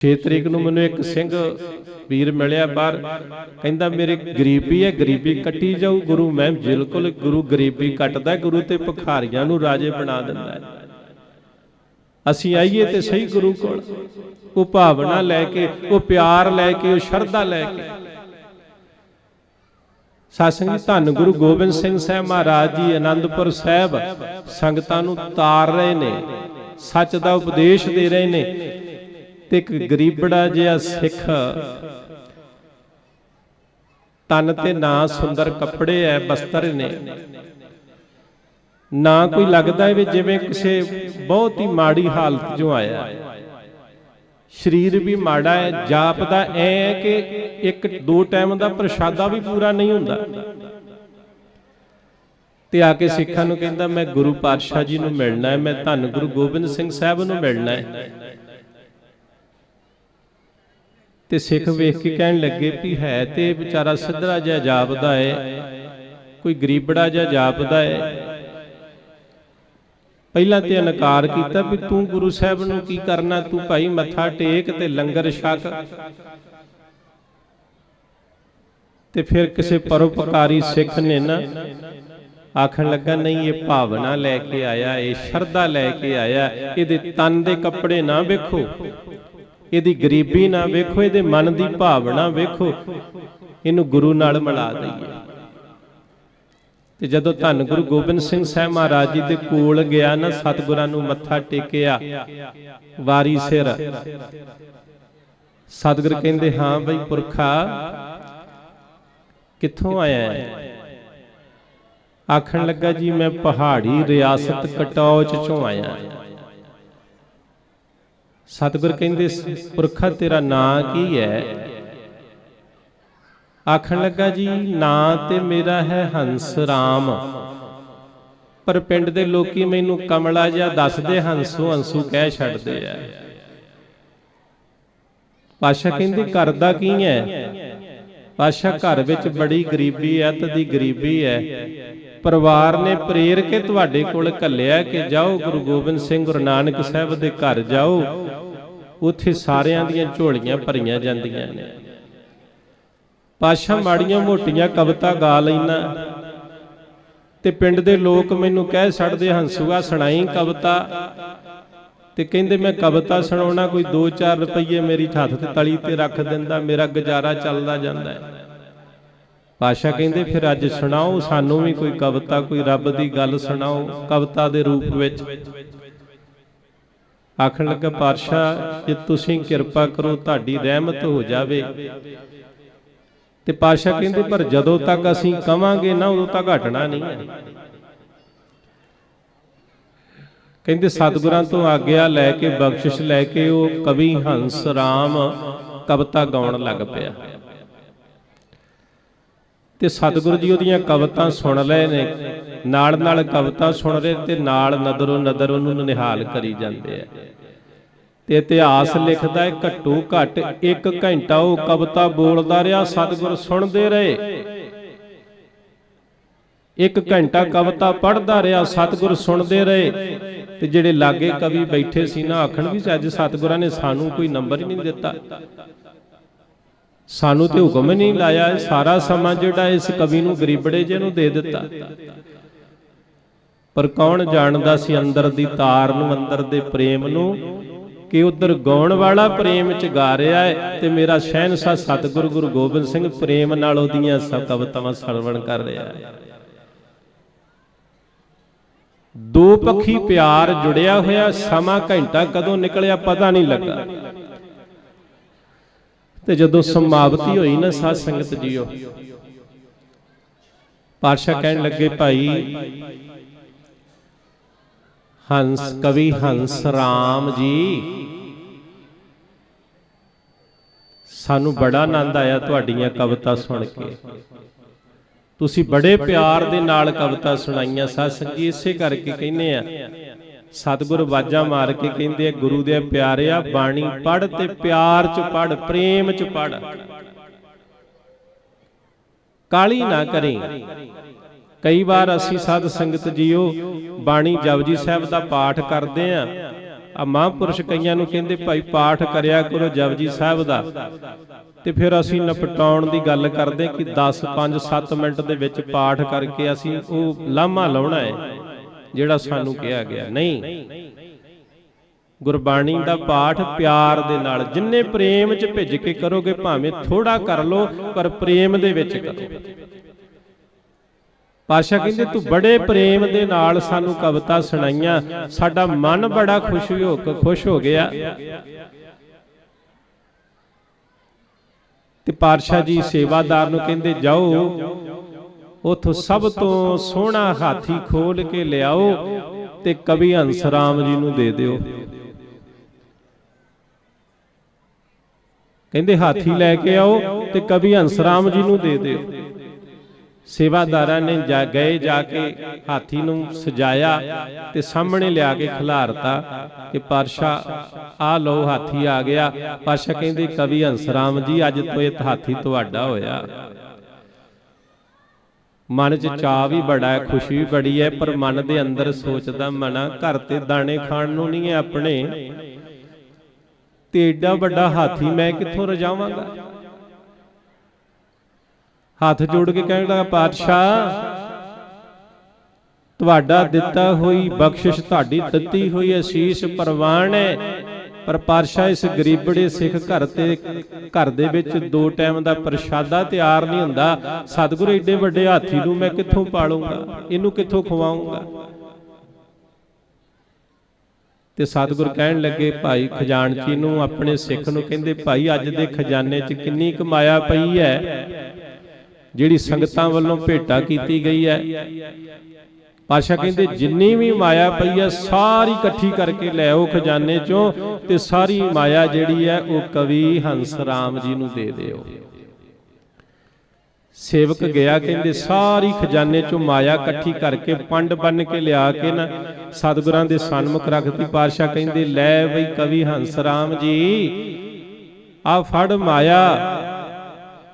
6 ਤਰੀਕ ਨੂੰ ਮੈਨੂੰ ਇੱਕ ਸਿੰਘ ਵੀਰ ਮਿਲਿਆ ਬਾਹਰ। ਕਹਿੰਦਾ, ਮੇਰੇ ਗਰੀਬੀ ਹੈ, ਗਰੀਬੀ ਕੱਟੀ ਜਾਊ, ਗੁਰੂ ਮੈਂ ਬਿਲਕੁਲ ਗੁਰੂ ਗਰੀਬੀ ਕੱਟਦਾ, ਗੁਰੂ ਤੇ ਭਖਾਰੀਆਂ ਨੂੰ ਰਾਜੇ ਬਣਾ ਦਿੰਦਾ ਹੈ। ਅਸੀਂ ਆਈਏ ਤੇ ਸਹੀ ਗੁਰੂ ਕੋਲ। ਉਹ ਭਾਵਨਾ ਲੈ ਕੇ, ਉਹ ਪਿਆਰ ਲੈ ਕੇ, ਉਹ ਸ਼ਰਧਾ ਲੈ ਕੇ। ਸਾਸੰਗ ਧੰਨ ਗੁਰੂ ਗੋਬਿੰਦ ਸਿੰਘ ਸਾਹਿਬ ਮਹਾਰਾਜ ਜੀ ਆਨੰਦਪੁਰ ਸਾਹਿਬ ਸੰਗਤਾਂ ਨੂੰ ਤਾਰ ਰਹੇ ਨੇ, ਸੱਚ ਦਾ ਉਪਦੇਸ਼ ਦੇ ਰਹੇ ਨੇ। ਤੇ ਇੱਕ ਗਰੀਬੜਾ ਜਿਹਾ ਸਿੱਖ ਤਨ ਤੇ ਨਾ ਸੁੰਦਰ ਕੱਪੜੇ ਐ, ਬਸਤਰ ਨੇ। ਨਾ ਕੋਈ ਲੱਗਦਾ ਹੈ ਵੀ ਜਿਵੇਂ ਕਿਸੇ ਬਹੁਤ ਹੀ ਮਾੜੀ ਹਾਲਤ ਚੋਂ ਆਇਆ। ਸਰੀਰ ਵੀ ਮਾੜਾ ਹੈ ਜਾਪਦਾ ਐ ਹੈ ਕਿ ਇੱਕ ਦੋ ਟਾਈਮ ਦਾ ਪ੍ਰਸ਼ਾਦਾ ਵੀ ਪੂਰਾ ਨਹੀਂ ਹੁੰਦਾ। ਤੇ ਆ ਕੇ ਸਿੱਖਾਂ ਨੂੰ ਕਹਿੰਦਾ, ਮੈਂ ਗੁਰੂ ਪਾਤਸ਼ਾਹ ਜੀ ਨੂੰ ਮਿਲਣਾ ਹੈ ਮੈਂ ਧੰਨ ਗੁਰੂ ਗੋਬਿੰਦ ਸਿੰਘ ਸਾਹਿਬ ਨੂੰ ਮਿਲਣਾ ਹੈ ਤੇ ਸਿੱਖ ਵੇਖ ਕੇ ਕਹਿਣ ਲੱਗੇ ਵੀ ਹੈ ਤੇ ਵਿਚਾਰਾ ਸਿੱਧਰਾ ਜਿਹਾ ਜਾਪਦਾ ਹੈ ਕੋਈ ਗਰੀਬੜਾ ਜਿਹਾ ਜਾਪਦਾ ਹੈ ਪਹਿਲਾਂ ਤੇ ਇਨਕਾਰ ਕੀਤਾ ਵੀ ਤੂੰ ਗੁਰੂ ਸਾਹਿਬ ਨੂੰ ਕੀ ਕਰਨਾ ਤੂੰ ਭਾਈ ਮੱਥਾ ਟੇਕ ਤੇ ਲੰਗਰ ਛਕ। ਤੇ ਫਿਰ ਕਿਸੇ ਪਰਉਪਕਾਰੀ ਸਿੱਖ ਨੇ ਨਾ ਆਖਣ ਲੱਗਾ ਨਹੀਂ ਇਹ ਭਾਵਨਾ ਲੈ ਕੇ ਆਇਆ ਇਹ ਸ਼ਰਧਾ ਲੈ ਕੇ ਆਇਆ ਇਹਦੇ ਤਨ ਦੇ ਕੱਪੜੇ ਨਾ ਵੇਖੋ। ਇਹਦੀ ਗਰੀਬੀ ਨਾ ਵੇਖੋ ਇਹਦੇ ਮਨ ਦੀ ਭਾਵਨਾ ਵੇਖੋ। ਇਹਨੂੰ ਗੁਰੂ ਨਾਲ ਮਿਲਾ ਦਈਏ। ਤੇ ਜਦੋਂ ਧੰਨ ਗੁਰੂ ਗੋਬਿੰਦ ਸਿੰਘ ਸਾਹਿਬ ਮਹਾਰਾਜ ਜੀ ਦੇ ਕੋਲ ਗਿਆ ਨਾ ਸਤਿਗੁਰਾਂ ਨੂੰ ਮੱਥਾ ਟੇਕਿਆ। ਵਾਰੀ ਸਿਰ। ਸਤਿਗੁਰ ਕਹਿੰਦੇ ਹਾਂ ਬਈ ਪੁਰਖਾ ਕਿੱਥੋਂ ਆਇਆ ਹੈ ਆਖਣ ਲੱਗਾ ਜੀ ਮੈਂ ਪਹਾੜੀ ਰਿਆਸਤ ਕਟੌਚ ਚੋਂ ਆਇਆ ਸਤਿਗੁਰ ਕਹਿੰਦੇ ਪੁਰਖਾ ਤੇਰਾ ਨਾਂ ਕੀ ਹੈ? ਆਖਣ ਲੱਗਾ ਜੀ, ਨਾਂ ਤੇ ਮੇਰਾ ਹੈ ਹੰਸ ਰਾਮ। ਪਰ ਪਿੰਡ ਦੇ ਲੋਕੀ ਮੈਨੂੰ ਕਮਲਾ ਜਿਹਾ ਦੱਸਦੇ, ਹੰਸੂ ਹੰਸੂ ਕਹਿ ਛੱਡਦੇ ਆ। ਪਾਸ਼ਾ ਕਹਿੰਦੇ ਕਰਦਾ ਕੀ ਹੈ? ਪਾਸ਼ਾ ਘਰ ਵਿੱਚ ਬੜੀ ਗਰੀਬੀ ਹੈ ਤਦੀ ਗਰੀਬੀ ਹੈ। ਪਰਿਵਾਰ ਨੇ ਪ੍ਰੇਰ ਕੇ ਤੁਹਾਡੇ ਕੋਲ ਘੱਲਿਆ ਕਿ ਜਾਓ, ਗੁਰੂ ਗੋਬਿੰਦ ਸਿੰਘ, ਗੁਰੂ ਨਾਨਕ ਸਾਹਿਬ ਦੇ ਘਰ ਜਾਓ। ਉੱਥੇ ਸਾਰਿਆਂ ਦੀਆਂ ਝੋਲੀਆਂ ਭਰੀਆਂ ਜਾਂਦੀਆਂ ਨੇ। ਪਾਸ਼ਾ ਮਾੜੀਆਂ ਮੋਟੀਆਂ ਕਵਿਤਾ ਗਾ ਲੈਣਾ ਤੇ ਪਿੰਡ ਦੇ ਲੋਕ ਮੈਨੂੰ ਕਹਿ ਛੱਡਦੇ ਹੰਸੂਆ ਸੁਣਾਈ ਕਵਿਤਾ? ਤੇ ਕਹਿੰਦੇ, ਮੈਂ ਕਵਿਤਾ ਸੁਣਾਉਣਾ ਕੋਈ 2-4 ਰੁਪਏ ਮੇਰੀ ਹੱਥ ਤੇ ਤਲੀ ਤੇ ਰੱਖ ਦਿੰਦਾ, ਮੇਰਾ ਗੁਜ਼ਾਰਾ ਚੱਲਦਾ ਜਾਂਦਾ ਹੈ। ਪਾਸ਼ਾ ਕਹਿੰਦੇ, ਫਿਰ ਅੱਜ ਸੁਣਾਓ, ਸਾਨੂੰ ਵੀ ਕੋਈ ਕਵਿਤਾ, ਕੋਈ ਰੱਬ ਦੀ ਗੱਲ ਸੁਣਾਓ ਕਵਿਤਾ ਦੇ ਰੂਪ ਵਿੱਚ। ਆਖਣ ਲੱਗਾ, ਪਾਤਸ਼ਾਹ, ਜੇ ਤੁਸੀਂ ਕਿਰਪਾ ਕਰੋ, ਤੁਹਾਡੀ ਰਹਿਮਤ ਹੋ ਜਾਵੇ। ਤੇ ਪਾਤਸ਼ਾਹ ਕਹਿੰਦੇ, ਪਰ ਜਦੋਂ ਤੱਕ ਅਸੀਂ ਕਵਾਂਗੇ ਨਾ, ਉਦੋਂ ਤੱਕ ਘਟਣਾ ਨਹੀਂ ਹੈ। ਕਹਿੰਦੇ, ਸਤਿਗੁਰਾਂ ਤੋਂ ਆਗਿਆ ਲੈ ਕੇ, ਬਖਸ਼ਿਸ਼ ਲੈ ਕੇ, ਉਹ ਕਵੀ ਹੰਸ ਰਾਮ ਕਵਿਤਾ ਗਾਉਣ ਲੱਗ ਪਿਆ। ਤੇ ਸਤਿਗੁਰੂ ਜੀ ਉਹਦੀਆਂ ਕਵਿਤਾ ਸੁਣ ਲਏ ਨੇ। ਨਾਲ ਨਾਲ ਕਵਿਤਾ ਸੁਣ ਰਹੇ ਤੇ ਨਾਲ ਨਦਰੋਂ ਨਦਰ ਉਹਨੂੰ ਨਿਹਾਲ ਕਰੀ ਜਾਂਦੇ ਆ। ਤੇ ਇਤਿਹਾਸ ਲਿਖਦਾ ਹੈ ਘੱਟੋ ਘੱਟ 1 ਘੰਟਾ ਉਹ ਕਵਿਤਾ ਬੋਲਦਾ ਰਿਹਾ, ਸਤਿਗੁਰ ਸੁਣਦੇ ਰਹੇ। ਇੱਕ ਘੰਟਾ ਕਵਿਤਾ ਪੜ੍ਹਦਾ ਰਿਹਾ, ਸਤਿਗੁਰ ਸੁਣਦੇ ਰਹੇ। ਤੇ ਜਿਹੜੇ ਲਾਗੇ ਕਵੀ ਬੈਠੇ ਸੀ ਨਾ, ਆਖਣ ਵੀ ਅੱਜ ਸਤਿਗੁਰਾਂ ਨੇ ਸਾਨੂੰ ਕੋਈ ਨੰਬਰ ਹੀ ਨਹੀਂ ਦਿੱਤਾ। ਸਾਨੂੰ ਤੇ ਹੁਕਮ ਨਹੀਂ ਲਾਇਆ ਸਾਰਾ ਸਮਾਂ ਜਿਹੜਾ ਇਸ ਕਵੀ ਨੂੰ ਗਰੀਬੜੇ ਜੇ ਨੂੰ ਦੇ ਦਿੱਤਾ। ਪਰ ਕੌਣ ਜਾਣਦਾ ਸੀ ਅੰਦਰ ਦੀ ਤਾਰ ਨੂੰ ਅੰਦਰ ਦੇ ਪ੍ਰੇਮ ਨੂੰ ਕਿ ਉਧਰ ਗਾਉਣ ਵਾਲਾ ਪ੍ਰੇਮ ਚ ਗਾ ਰਿਹਾ ਹੈ ਤੇ ਮੇਰਾ ਸ਼ਹਿਨशाह ਸਤਿਗੁਰੂ ਗੁਰੂ ਗੋਬਿੰਦ ਸਿੰਘ ਪ੍ਰੇਮ ਨਾਲ ਉਹਦੀਆਂ ਸਭ ਕਵਿਤਾਵਾਂ ਸਰਵਣ ਕਰ ਰਿਹਾ ਹੈ। ਦੋ ਪੱਖੀ ਪਿਆਰ ਜੁੜਿਆ ਹੋਇਆ ਸਮਾਂ ਘੰਟਾ ਕਦੋਂ ਨਿਕਲਿਆ ਪਤਾ ਨਹੀਂ ਲੱਗਾ। ਤੇ ਜਦੋਂ ਸਮਾਪਤੀ ਹੋਈ ਨਾ ਸਾਧ ਸੰਗਤ ਜੀਓ। ਪਾਤਸ਼ਾਹ ਕਹਿਣ ਲੱਗੇ ਭਾਈ ਹੰਸ ਕਵੀ ਹੰਸ ਰਾਮ ਜੀ। ਸਾਨੂੰ ਬੜਾ ਆਨੰਦ ਆਇਆ ਤੁਹਾਡੀਆਂ ਕਵਿਤਾ ਸੁਣ ਕੇ। ਤੁਸੀਂ ਬੜੇ ਪਿਆਰ ਦੇ ਨਾਲ ਕਵਿਤਾ ਸੁਣਾਈਆਂ ਸਾਧ ਸੰਗੀ ਇਸੇ ਕਰਕੇ ਕਹਿੰਦੇ ਆ। ਸਤਿਗੁਰ ਵਾਜਾ ਮਾਰ ਕੇ ਕਹਿੰਦੇ ਆ, ਗੁਰੂ ਦੇ ਪਿਆਰਿਆ, ਬਾਣੀ ਪੜ ਤੇ ਪਿਆਰ ਚ ਪੜ ਪ੍ਰੇਮ ਚ ਪੜ ਕਾਲੀ ਨਾ ਕਰੇ। ਕਈ ਵਾਰ ਅਸੀਂ ਸਾਧ ਸੰਗਤ ਜੀਓ, ਬਾਣੀ ਜਪਜੀ ਸਾਹਿਬ ਦਾ ਪਾਠ ਕਰਦੇ ਆ। ਆ ਮਹਾਂਪੁਰਸ਼ ਕਈਆਂ ਨੂੰ ਕਹਿੰਦੇ, ਭਾਈ ਪਾਠ ਕਰਿਆ ਕਰੋ ਜਪਜੀ ਸਾਹਿਬ ਦਾ। ਤੇ ਫਿਰ ਅਸੀਂ ਨਪਟਾਉਣ ਦੀ ਗੱਲ ਕਰਦੇ ਕਿ 10 5 7 ਮਿੰਟ ਦੇ ਵਿੱਚ ਪਾਠ ਕਰਕੇ ਅਸੀਂ ਉਹ ਲਾਮਾ ਲਾਉਣਾ ਹੈ। ਜਿਹੜਾ ਸਾਨੂੰ ਕਿਹਾ ਗਿਆ। ਨਹੀਂ। ਗੁਰਬਾਣੀ ਦਾ ਪਾਠ ਪਿਆਰ ਦੇ ਨਾਲ। ਜਿੰਨੇ ਪ੍ਰੇਮ ਚ ਭਿੱਜ ਕੇ ਕਰੋਗੇ, ਭਾਵੇਂ ਥੋੜਾ ਕਰ ਲੋ ਪਰ ਪ੍ਰੇਮ ਦੇ ਵਿੱਚ ਕਰੋ। ਪਾਸ਼ਾ ਕਹਿੰਦੇ, ਤੂੰ ਬੜੇ ਪ੍ਰੇਮ ਦੇ ਨਾਲ ਸਾਨੂੰ ਕਵਿਤਾ ਸੁਣਾਈਆਂ। ਸਾਡਾ ਮਨ ਬੜਾ ਖੁਸ਼ ਹੋ ਕੇ ਖੁਸ਼ ਹੋ ਗਿਆ। ਤੇ ਪਾਤਸ਼ਾਹ ਜੀ ਸੇਵਾਦਾਰ ਨੂੰ ਕਹਿੰਦੇ, ਜਾਓ ਉਥੋਂ ਸਭ ਤੋਂ ਸੋਹਣਾ ਹਾਥੀ ਖੋਲ ਕੇ ਲਿਆਓ ਤੇ ਕਵੀ ਹੰਸ ਰਾਮ ਜੀ ਨੂੰ ਦੇ ਦਿਓ। ਕਹਿੰਦੇ ਹਾਥੀ ਲੈ ਕੇ ਆਓ ਤੇ ਕਵੀ ਹੰਸ ਰਾਮ ਜੀ ਨੂੰ ਦੇ ਦਿਓ। ਸੇਵਾਦਾਰਾਂ ਨੇ ਜਾ ਗਏ ਜਾ ਕੇ ਹਾਥੀ ਨੂੰ ਸਜਾਇਆ ਤੇ ਸਾਹਮਣੇ ਲਿਆ ਕੇ ਖਿਲਾਰਤਾ ਕਿ ਪਾਤਸ਼ਾ ਆ ਲਓ ਹਾਥੀ ਆ ਗਿਆ। ਪਾਤਸ਼ਾ ਕਹਿੰਦੇ, ਕਵੀ ਹੰਸ ਰਾਮ ਜੀ, ਅੱਜ ਤੋਂ ਇਹ ਹਾਥੀ ਤੁਹਾਡਾ ਹੋਇਆ। ਮਨ 'ਚ ਚਾਹ ਵੀ ਬੜਾ ਹੈ ਖੁਸ਼ੀ ਵੀ ਬੜੀ ਹੈ ਪਰ ਮਨ ਦੇ ਅੰਦਰ ਸੋਚਦਾ ਮਨਾ ਘਰ ਤੇ ਦਾਣੇ ਖਾਣ ਨੂੰ ਨਹੀਂ ਹੈ ਆਪਣੇ। ਤੇ ਏਡਾ ਵੱਡਾ ਹਾਥੀ ਮੈਂ ਕਿੱਥੋਂ ਰਜਾਵਾਂਗਾ? ਹੱਥ ਜੋੜ ਕੇ ਕਹਿਣ ਲੱਗਾ ਪਾਤਸ਼ਾਹ ਤੁਹਾਡਾ ਦਿੱਤਾ ਹੋਈ ਬਖਸ਼ਿਸ਼ ਤੁਹਾਡੀ ਦਿੱਤੀ ਹੋਈ ਅਸੀਸ ਪ੍ਰਵਾਨ ਹੈ। ਪਰ ਪਾਤਸ਼ਾਹ ਇਸ ਗਰੀਬੜੇ ਸਿੱਖ ਘਰ ਤੇ ਘਰ ਦੇ ਵਿੱਚ ਦੋ ਟਾਈਮ ਦਾ ਪ੍ਰਸ਼ਾਦਾ ਤਿਆਰ ਨਹੀਂ ਹੁੰਦਾ। ਸਤਿਗੁਰੂ ਏਡੇ ਵੱਡੇ ਹਾਥੀ ਨੂੰ ਮੈਂ ਕਿੱਥੋਂ ਪਾਲੂੰਗਾ? ਇਹਨੂੰ ਕਿੱਥੋਂ ਖਵਾਉਂਗਾ ਤੇ ਸਤਿਗੁਰ ਕਹਿਣ ਲੱਗੇ, ਭਾਈ, ਖਜ਼ਾਨਚੀ ਨੂੰ ਆਪਣੇ ਸਿੱਖ ਨੂੰ ਕਹਿੰਦੇ, ਭਾਈ, ਅੱਜ ਦੇ ਖਜ਼ਾਨੇ 'ਚ ਕਿੰਨੀ ਕਮਾਇਆ ਪਈ ਹੈ? ਜਿਹੜੀ ਸੰਗਤਾਂ ਵੱਲੋਂ ਭੇਟਾ ਕੀਤੀ ਗਈ ਹੈ? ਪਾਸ਼ਾ ਕਹਿੰਦੇ, ਜਿੰਨੀ ਵੀ ਮਾਇਆ ਪਈ ਹੈ, ਸਾਰੀ ਇਕੱਠੀ ਕਰਕੇ ਲੈ ਆਓ ਖਜ਼ਾਨੇ ਚੋਂ। ਤੇ ਸਾਰੀ ਮਾਇਆ ਜਿਹੜੀ ਹੈ ਉਹ ਕਵੀ ਹੰਸ ਰਾਮ ਜੀ ਨੂੰ ਦੇ ਦਿਓ। ਸੇਵਕ ਗਿਆ ਕਹਿੰਦੇ, ਸਾਰੀ ਖਜ਼ਾਨੇ ਚੋਂ ਮਾਇਆ ਇਕੱਠੀ ਕਰਕੇ ਪੰਡ ਬੰਨ ਕੇ ਲਿਆ ਕੇ ਨਾ ਸਤਿਗੁਰਾਂ ਦੇ ਸਨਮੁਖ ਰੱਖਤੀ। ਪਾਤਸ਼ਾਹ ਕਹਿੰਦੇ, ਲੈ ਬਈ ਕਵੀ ਹੰਸ ਰਾਮ ਜੀ, ਆ ਫੜ ਮਾਇਆ।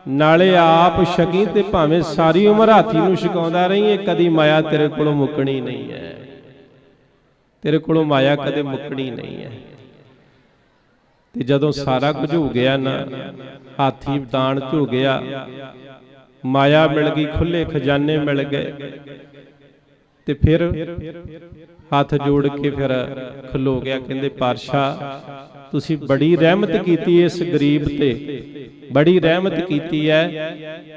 ਨਾਲੇ ਆਪ ਛਕੀ ਤੇ ਭਾਵੇਂ ਸਾਰੀ ਉਮਰ ਹਾਥੀ ਨੂੰ ਛਕਾਉਂਦਾ ਰਹੀਂ ਇਹ ਕਦੀ ਮਾਇਆ ਤੇਰੇ ਕੋਲੋਂ ਮੁੱਕਣੀ ਨਹੀਂ ਹੈ। ਤੇਰੇ ਕੋਲੋਂ ਮਾਇਆ ਕਦੇ ਮੁੱਕਣੀ ਨਹੀਂ ਹੈ। ਤੇ ਜਦੋਂ ਸਾਰਾ ਕੁਝ ਹੋ ਗਿਆ ਨਾ, ਹਾਥੀ ਦਾਨ ਚ ਗਿਆ, ਮਾਇਆ ਮਿਲ ਗਈ ਖੁੱਲੇ ਖਜ਼ਾਨੇ ਮਿਲ ਗਏ। ਤੇ ਫਿਰ ਹੱਥ ਜੋੜ ਕੇ ਫਿਰ ਖਲੋ ਗਿਆ, ਕਹਿੰਦੇ, ਪਾਤਸ਼ਾਹ, ਤੁਸੀਂ ਬੜੀ ਰਹਿਮਤ ਕੀਤੀ ਇਸ ਗਰੀਬ ਤੇ। ਬੜੀ ਰਹਿਮਤ ਕੀਤੀ ਹੈ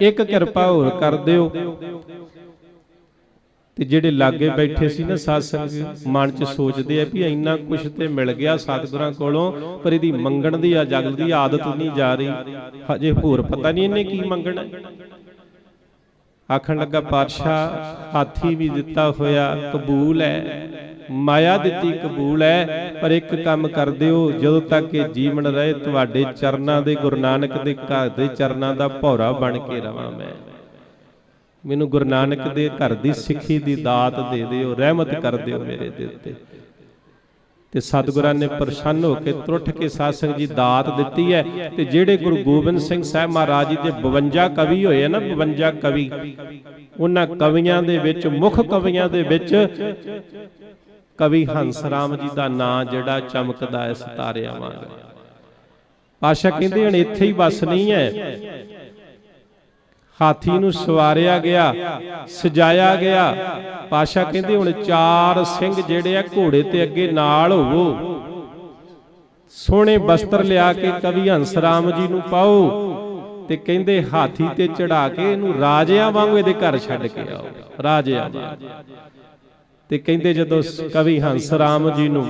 ਇੱਕ ਕਿਰਪਾ ਹੋਰ ਕਰ ਦਿਓ। ਤੇ ਜਿਹੜੇ ਲਾਗੇ ਬੈਠੇ ਸੀ ਨਾ ਸਾਧ ਸੰਗਤ ਮਨ 'ਚ ਸੋਚਦੇ ਆ ਵੀ ਇੰਨਾ ਕੁਝ ਤੇ ਮਿਲ ਗਿਆ ਸਤਿਗੁਰਾਂ ਕੋਲੋਂ ਪਰ ਇਹਦੀ ਮੰਗਣ ਦੀ ਆ ਜਗਲ ਦੀ ਆਦਤ ਨਹੀਂ ਜਾ ਰਹੀ। ਹਜੇ ਹੋਰ ਪਤਾ ਨਹੀਂ ਇਹਨੇ ਕੀ ਮੰਗਣਾ। ਆਖਣ ਲੱਗਾ ਪਾਤਸ਼ਾਹ ਹਾਥੀ ਵੀ ਦਿੱਤਾ ਹੋਇਆ ਕਬੂਲ ਹੈ। ਮਾਇਆ ਦਿੱਤੀ ਕਬੂਲ ਹੈ ਪਰ ਇੱਕ ਕੰਮ ਕਰ ਦਿਓ ਜਦੋਂ ਤੱਕ ਇਹ ਜੀਵਨ ਰਹੇ ਤੁਹਾਡੇ ਚਰਨਾਂ ਦੇ ਗੁਰੂ ਨਾਨਕ ਦੇ ਘਰ ਦੇ ਚਰਨਾਂ ਦਾ ਭੌਰਾ ਬਣ ਕੇ ਰਵਾਂ ਮੈਂ। ਮੈਨੂੰ ਗੁਰੂ ਨਾਨਕ ਦੇ ਘਰ ਦੀ ਸਿੱਖੀ ਦੀ ਦਾਤ ਦੇ ਦਿਓ, ਰਹਿਮਤ ਕਰ ਦਿਓ ਮੇਰੇ ਦਿਲ ਤੇ ਤੇ ਸਤਿਗੁਰਾਂ ਨੇ ਪ੍ਰਸੰਨ ਹੋ ਕੇ ਤੁਰਠ ਕੇ ਸਾਧ ਜੀ ਦਾਤ ਦਿੱਤੀ ਹੈ ਤੇ ਜਿਹੜੇ ਗੁਰੂ ਗੋਬਿੰਦ ਸਿੰਘ ਸਾਹਿਬ ਮਹਾਰਾਜ ਜੀ ਦੇ 52 ਕਵੀ ਹੋਏ ਨਾ 52 ਕਵੀ, ਉਹਨਾਂ ਕਵੀਆਂ ਦੇ ਵਿੱਚ, ਮੁੱਖ ਕਵੀਆਂ ਦੇ ਵਿੱਚ ਕਵੀ ਹੰਸ ਰਾਮ ਜੀ ਦਾ ਨਾਂ ਜਿਹੜਾ ਚਮਕਦਾ ਹੈ, ਸਿਤਾਰਿਆਂ ਵਾਂਗ। ਆਸ਼ਾ ਕਹਿੰਦੇ ਹਣ ਇੱਥੇ ਹੀ ਬਸ ਨਹੀਂ ਹੈ। ਹਾਥੀ ਨੂੰ ਸਵਾਰਿਆ ਗਿਆ ਸਜਾਇਆ ਗਿਆ। ਪਾਸ਼ਾ ਕਹਿੰਦੇ ਹੁਣ ਚਾਰ ਸਿੰਘ ਜਿਹੜੇ ਆ ਘੋੜੇ ਤੇ ਅੱਗੇ ਨਾਲ ਹੋਵੋ। ਸੋਹਣੇ ਬਸਤਰ ਲਿਆ ਕੇ ਕਵੀ ਹੰਸ ਰਾਮ ਜੀ ਨੂੰ ਪਾਓ ਤੇ ਕਹਿੰਦੇ ਹਾਥੀ ਤੇ ਚੜਾ ਕੇ ਇਹਨੂੰ ਰਾਜਿਆਂ ਵਾਂਗੂ ਇਹਦੇ ਘਰ ਛੱਡ ਕੇ ਆਓ। ਰਾਜਿਆਂ ਤੇ ਕਹਿੰਦੇ ਜਦੋਂ ਕਵੀ ਹੰਸ ਰਾਮ ਜੀ ਨੂੰ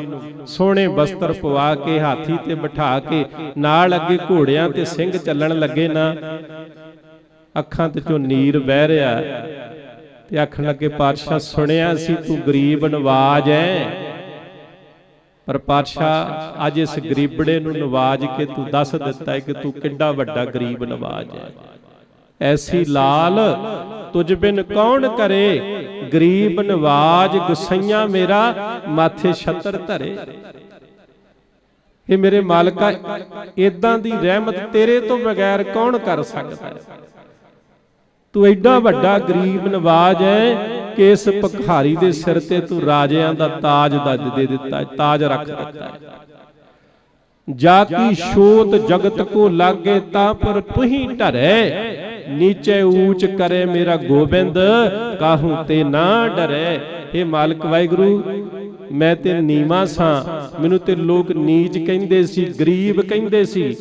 ਸੋਹਣੇ ਬਸਤਰ ਪਵਾ ਕੇ ਹਾਥੀ ਤੇ ਬਿਠਾ ਕੇ ਨਾਲ ਅੱਗੇ ਘੋੜਿਆਂ ਤੇ ਸਿੰਘ ਚੱਲਣ ਲੱਗੇ ਨਾ। ਅੱਖਾਂ ਤੇ ਚੋਂ ਨੀਰ ਵਹਿ ਰਿਹਾ ਤੇ ਆਖਣ ਲੱਗੇ, ਪਾਤਸ਼ਾਹ, ਸੁਣਿਆ ਸੀ ਤੂੰ ਗਰੀਬ ਨਵਾਜ ਐ? ਪਰ ਪਾਤਸ਼ਾਹ, ਅੱਜ ਇਸ ਗਰੀਬੜੇ ਨੂੰ ਨਵਾਜ ਕੇ ਤੂੰ ਦੱਸ ਦਿੱਤਾ ਹੈ ਕਿ ਤੂੰ ਕਿੱਡਾ ਵੱਡਾ ਗਰੀਬ ਨਵਾਜ ਹੈ ਐਸੀ ਲਾਲ ਤੁਝ ਬਿਨ ਕੌਣ ਕਰੇ? ਗਰੀਬ ਨਵਾਜ ਗੁਸਈਆਂ ਮੇਰਾ ਮਾਥੇ ਛਤਰ ਧਰੇ। ਇਹ ਮੇਰੇ ਮਾਲਕਾ ਇਦਾਂ ਦੀ ਰਹਿਮਤ ਤੇਰੇ ਤੋਂ ਬਗੈਰ ਕੌਣ ਕਰ ਸਕਦਾ ਹੈ? ਤੂੰ ਐਡਾ ਵੱਡਾ ਗਰੀਬ ਨਵਾਜ ਹੈ ਕਿ ਇਸ ਭਖਾਰੀ ਦੇ ਸਿਰ ਤੇ ਤੂੰ ਰਾਜਿਆਂ ਦਾ ਤਾਜ ਦਾ ਦੇ ਦਿੱਤਾ, ਤਾਜ ਰੱਖ ਦਿੱਤਾ। ਹੈ ਜਾ ਸ਼ੋਤ ਜਗਤ ਕੋ ਲਾਗੇ ਤਾਂ ਪਰ ਤੁਹੀ ਢਰੇ, ਨੀਚੇ ਊਚ ਕਰੇ ਮੇਰਾ ਗੋਬਿੰਦ, ਕਾਹੂ ਤੇ ਨਾ ਡਰੈ। ਇਹ ਮਾਲਕ ਵਾਹਿਗੁਰੂ ਮੈਂ ਤੇ ਨੀਵਾ ਸਾਂ। ਮੈਨੂੰ ਤੇ ਲੋਕ ਨੀਚ ਕਹਿੰਦੇ ਸੀ, ਗਰੀਬ ਕਹਿੰਦੇ ਸੀ।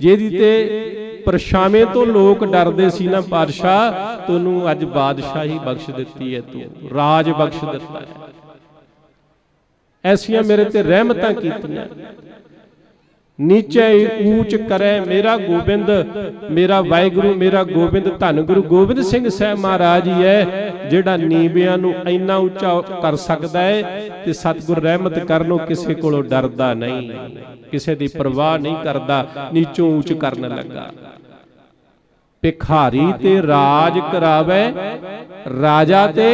ਜਿਹਦੀ ਤੇ ਪਰਛਾਵੇਂ ਤੋਂ ਲੋਕ ਡਰਦੇ ਸੀ ਨਾ, ਪਾਤਸ਼ਾਹ, ਤੈਨੂੰ ਅੱਜ ਬਾਦਸ਼ਾਹੀ ਬਖਸ਼ ਦਿੱਤੀ ਹੈ ਤੂੰ, ਰਾਜ ਬਖਸ਼ ਦਿੱਤਾ ਹੈ ਐਸੀਆਂ ਮੇਰੇ ਤੇ ਰਹਿਮਤਾਂ ਕੀਤੀਆਂ। ਨੀਚੇ ਊਚ ਕਰੇ ਮੇਰਾ ਗੋਬਿੰਦ, ਮੇਰਾ ਵਾਹਿਗੁਰੂ, ਮੇਰਾ ਗੋਬਿੰਦ, ਧੰਨ ਗੁਰੂ ਗੋਬਿੰਦ ਸਿੰਘ ਸਾਹਿਬ ਮਹਾਰਾਜ ਹੀ ਹੈ, ਜਿਹੜਾ ਨੀਵਿਆਂ ਨੂੰ ਇੰਨਾ ਉੱਚਾ ਕਰ ਸਕਦਾ ਹੈ ਤੇ ਸਤਿਗੁਰ ਰਹਿਮਤ ਕਰਨੋਂ ਕਿਸੇ ਕੋਲੋਂ ਡਰਦਾ ਨਹੀਂ, ਕਿਸੇ ਦੀ ਪਰਵਾਹ ਨਹੀਂ ਕਰਦਾ, ਨੀਚੋਂ ਉੱਚ ਕਰਨ ਲੱਗਾ। ਭਿਖਾਰੀ ਤੇ ਰਾਜ ਕਰਾਵੇ, ਰਾਜਾ ਤੇ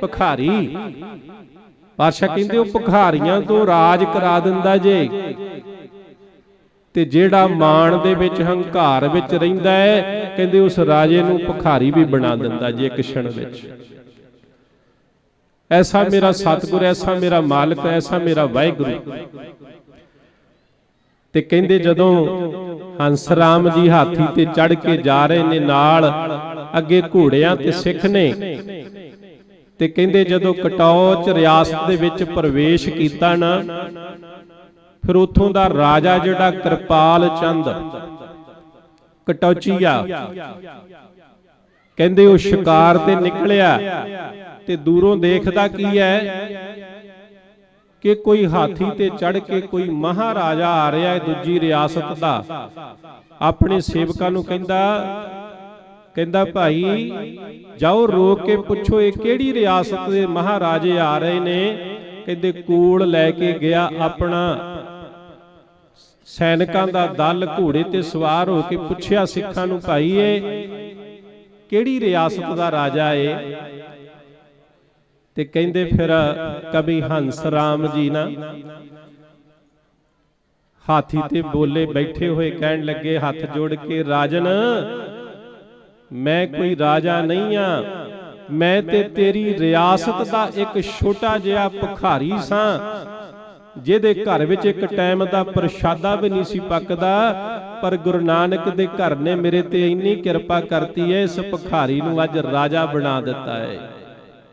ਭਿਖਾਰੀ। ਪਾਤਸ਼ਾਹ ਕਹਿੰਦੇ ਉਹ ਭਿਖਾਰੀਆਂ ਤੋਂ ਰਾਜ ਕਰਾ ਦਿੰਦਾ ਜੇ। ਤੇ ਜਿਹੜਾ ਮਾਣ ਦੇ ਵਿੱਚ ਹੰਕਾਰ ਵਿੱਚ ਰਹਿੰਦਾ ਹੈ ਕਹਿੰਦੇ ਉਸ ਰਾਜੇ ਨੂੰ ਭਿਖਾਰੀ ਵੀ ਬਣਾ ਦਿੰਦਾ ਜੇ ਇੱਕ ਛਣ ਵਿੱਚ। ਐਸਾ ਮੇਰਾ ਸਤਿਗੁਰ ਐਸਾ ਮੇਰਾ ਮਾਲਕ ਐਸਾ ਮੇਰਾ ਵਾਹਿਗੁਰੂ। ਤੇ ਕਹਿੰਦੇ ਜਦੋਂ ਹੰਸ ਰਾਮ ਜੀ ਹਾਥੀ ਤੇ ਚੜ ਕੇ ਜਾ ਰਹੇ ਨੇ ਨਾਲ ਅੱਗੇ ਘੋੜਿਆਂ ਤੇ ਸਿੱਖ ਨੇ। ਤੇ ਕਹਿੰਦੇ ਜਦੋਂ ਕਟੌਚ ਰਿਆਸਤ ਦੇ ਵਿੱਚ ਪ੍ਰਵੇਸ਼ ਕੀਤਾ ਨਾ ਫਿਰ ਉਥੋਂ ਦਾ ਰਾਜਾ ਜਿਹੜਾ ਕਿਰਪਾਲ ਚੰਦ ਕਟੌਚੀਆ ਕਹਿੰਦੇ ਉਹ ਸ਼ਿਕਾਰ ਤੇ ਨਿਕਲਿਆ ਤੇ ਦੂਰੋਂ ਦੇਖਦਾ ਕੀ ਹੈ ਕਿ ਕੋਈ ਹਾਥੀ ਤੇ ਚੜ ਕੇ ਕੋਈ ਮਹਾਰਾਜਾ ਆ ਰਿਹਾ ਹੈ ਦੂਜੀ ਰਿਆਸਤ ਦਾ। ਆਪਣੇ ਸੇਵਕਾਂ ਨੂੰ ਕਹਿੰਦਾ ਕਹਿੰਦਾ ਭਾਈ ਜਾਓ ਰੋਕ ਕੇ ਪੁੱਛੋ ਇਹ ਕਿਹੜੀ ਰਿਆਸਤ ਦੇ ਮਹਾਰਾਜੇ ਆ ਰਹੇ ਨੇ। ਕਹਿੰਦੇ ਕੋਲ ਲੈ ਕੇ ਗਿਆ ਆਪਣਾ। ਸੈਨਿਕਾਂ ਦਾ ਦਲ ਘੋੜੇ ਤੇ ਸਵਾਰ ਹੋ ਕੇ ਪੁੱਛਿਆ ਸਿੱਖਾਂ ਨੂੰ ਭਾਈ ਇਹ ਕਿਹੜੀ ਰਿਆਸਤ ਦਾ ਰਾਜਾ ਏ? ਤੇ ਕਹਿੰਦੇ ਫਿਰ ਕਵੀ ਹੰਸ ਰਾਮ ਜੀ ਨਾ, ਹਾਥੀ ਤੇ ਬੋਲੇ ਬੈਠੇ ਹੋਏ ਕਹਿਣ ਲੱਗੇ, ਹੱਥ ਜੋੜ ਕੇ, ਰਾਜਨ, ਮੈਂ ਕੋਈ ਰਾਜਾ ਨਹੀਂ ਆ। ਮੈਂ ਤੇ ਤੇਰੀ ਰਿਆਸਤ ਦਾ ਇੱਕ ਛੋਟਾ ਜਿਹਾ ਭਖਾਰੀ ਸਾਂ। ਜਿਹਦੇ ਘਰ ਵਿੱਚ ਇੱਕ ਟਾਈਮ ਦਾ ਪ੍ਰਸ਼ਾਦਾ ਵੀ ਨਹੀਂ ਸੀ ਪੱਕਦਾ, ਪਰ ਗੁਰੂ ਨਾਨਕ ਦੇ ਘਰ ਨੇ ਮੇਰੇ ਤੇ ਇੰਨੀ ਕਿਰਪਾ ਕਰਤੀ ਹੈ, ਇਸ ਭਖਾਰੀ ਨੂੰ ਅੱਜ ਰਾਜਾ ਬਣਾ ਦਿੱਤਾ ਹੈ।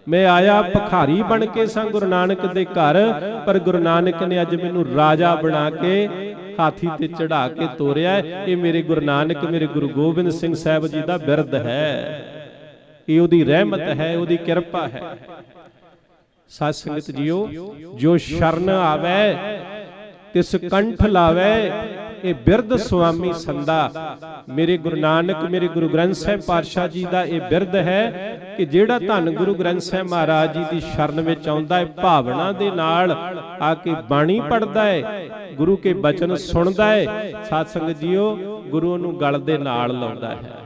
ਮੈਂ ਆਇਆ ਭਖਾਰੀ ਬਣ ਕੇ ਸਾਂ ਗੁਰੂ ਨਾਨਕ ਦੇ ਘਰ, ਪਰ ਗੁਰੂ ਨਾਨਕ ਨੇ ਅੱਜ ਮੈਨੂੰ ਰਾਜਾ ਬਣਾ ਕੇ ਹਾਥੀ ਤੇ ਚੜਾ ਕੇ ਤੋਰਿਆ ਇਹ ਮੇਰੇ ਗੁਰੂ ਨਾਨਕ, ਮੇਰੇ ਗੁਰੂ ਗੋਬਿੰਦ ਸਿੰਘ ਸਾਹਿਬ ਜੀ ਦਾ ਬਿਰਧ ਹੈ। ਇਹ ਉਹਦੀ ਰਹਿਮਤ ਹੈ, ਉਹਦੀ ਕਿਰਪਾ ਹੈ। ਸਾਧ ਸੰਗਤ ਜੀਓ, ਜੋ ਸ਼ਰਨ ਆਵੇ, ਤਿਸ ਕੰਠ ਲਾਵੇ, ਇਹ ਬਿਰਧ ਸੁਆਮੀ ਸੰਦਾ ਮੇਰੇ ਗੁਰੂ ਨਾਨਕ, ਮੇਰੇ ਗੁਰੂ ਗ੍ਰੰਥ ਸਾਹਿਬ ਪਾਤਸ਼ਾਹ ਜੀ ਦਾ ਇਹ ਬਿਰਧ ਹੈ ਕਿ ਜਿਹੜਾ ਧੰਨ ਗੁਰੂ ਗ੍ਰੰਥ ਸਾਹਿਬ ਮਹਾਰਾਜ ਜੀ ਦੀ ਸ਼ਰਨ ਵਿੱਚ ਆਉਂਦਾ ਹੈ, ਭਾਵਨਾ ਦੇ ਨਾਲ ਆ ਕੇ ਬਾਣੀ ਪੜਦਾ ਹੈ, ਗੁਰੂ ਕੇ ਬਚਨ ਸੁਣਦਾ ਹੈ। ਸਾਧ ਸੰਗਤ ਜੀਓ, ਗੁਰੂ ਨੂੰ ਗਲ ਦੇ ਨਾਲ ਲਾਉਂਦਾ ਹੈ।